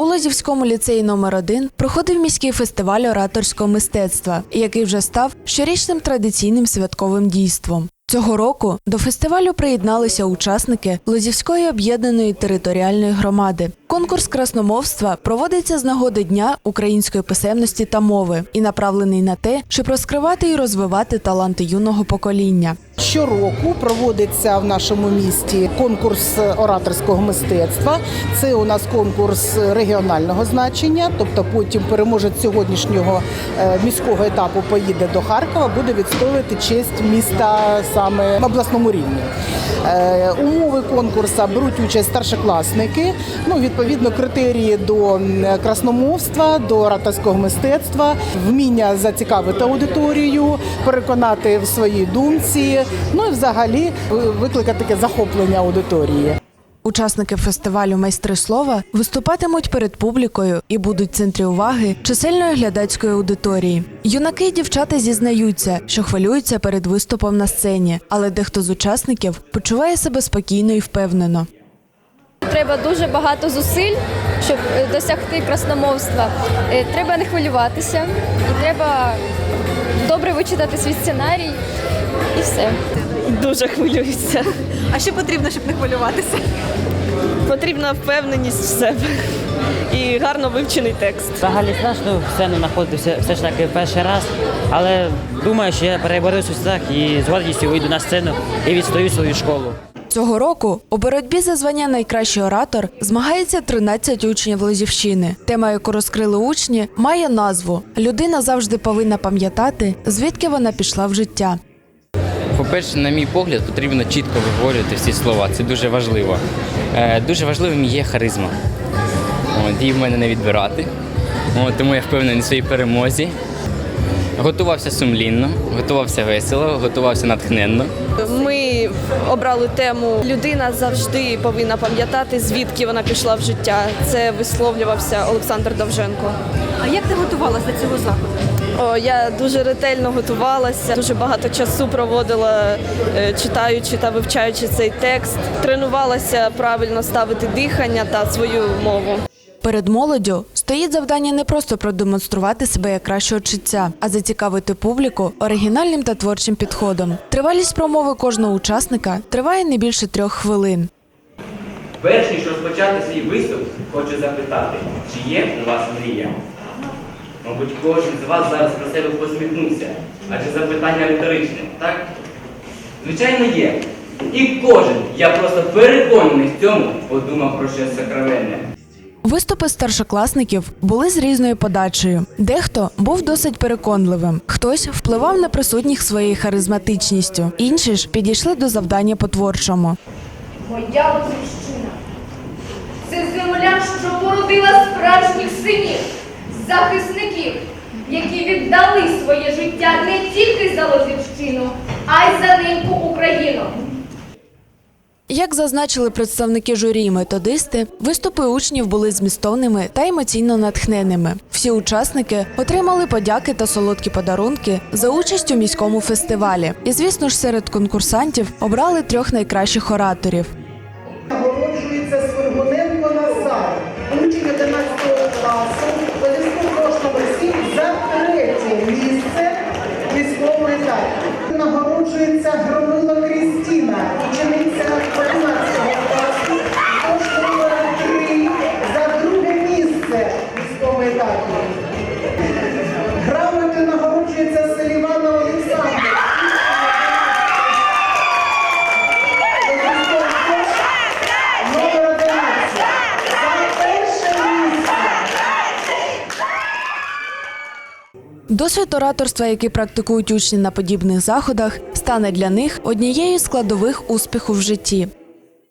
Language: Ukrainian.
У Лозівському ліцеї номер 1 проходив міський фестиваль ораторського мистецтва, який вже став щорічним традиційним святковим дійством. Цього року до фестивалю приєдналися учасники Лозівської об'єднаної територіальної громади. Конкурс красномовства проводиться з нагоди Дня української писемності та мови і направлений на те, щоб розкривати і розвивати таланти юного покоління. Щороку проводиться в нашому місті конкурс ораторського мистецтва. Це у нас конкурс регіонального значення, тобто потім переможець сьогоднішнього е, міського етапу поїде до Харкова, буде відстоювати честь міста саме на обласному рівні. Е, Умови конкурсу беруть участь старшокласники. Ну, відповідно, критерії до красномовства, до ораторського мистецтва, вміння зацікавити аудиторію, переконати в своїй думці. Ну і взагалі викликати таке захоплення аудиторії. Учасники фестивалю Майстри слова виступатимуть перед публікою і будуть в центрі уваги чисельної глядацької аудиторії. Юнаки і дівчата зізнаються, що хвилюються перед виступом на сцені, але дехто з учасників почуває себе спокійно і впевнено. Треба дуже багато зусиль, щоб е, досягти красномовства. Е, Треба не хвилюватися і треба добре вичитати свій сценарій і все. Дуже хвилююся. А що потрібно, щоб не хвилюватися? Потрібна впевненість в себе і гарно вивчений текст. Взагалі страшно в сцену знаходитися все ж таки перший раз, але думаю, що я переборюсь у страх і з гордістю вийду на сцену і відстою свою школу. Цього року у боротьбі за звання найкращий оратор змагається 13 учнів Лозівщини. Тема, яку розкрили учні, має назву Людина завжди повинна пам'ятати, звідки вона пішла в життя. По-перше, на мій погляд, потрібно чітко виговорювати всі слова. Це дуже важливо. Е, Дуже важливим є харизма. От, її в мене не відбирати. От, тому я впевнений в своїй перемозі. Готувався сумлінно, готувався весело, готувався натхненно. Ми обрали тему Людина завжди повинна пам'ятати, звідки вона пішла в життя. Це висловлювався Олександр Довженко. А як ти готувалася до цього заходу? О, я дуже ретельно готувалася, дуже багато часу проводила, е, читаючи та вивчаючи цей текст. Тренувалася правильно ставити дихання та свою мову. Перед молоддю стоїть завдання не просто продемонструвати себе як кращого читця, а зацікавити публіку оригінальним та творчим підходом. Тривалість промови кожного учасника триває не більше трьох хвилин. Перш ніж розпочати свій виступ, хочу запитати, чи є у вас мрія? Мабуть, кожен з вас зараз про себе посміхнувся, адже запитання риторичне, так? Звичайно, є. І кожен, я просто переконаний в цьому, подумав про щось сокровенне. Виступи старшокласників були з різною подачею. Дехто був досить переконливим, хтось впливав на присутніх своєю харизматичністю, інші ж підійшли до завдання по-творчому. Моя батьківщина це земля, що породила справжніх синів, захисників, які віддали своє життя не тільки за Лозівщину, а й за неньку Україну. Як зазначили представники журі і методисти, виступи учнів були змістовними та емоційно натхненними. Всі учасники отримали подяки та солодкі подарунки за участь у міському фестивалі. І, звісно ж, серед конкурсантів обрали трьох найкращих ораторів. Нагороджується Свергуненко Назар, учень 11 класу, міському. Нагороджується Громила Досвід ораторства, який практикують учні на подібних заходах, стане для них однією з складових успіху в житті.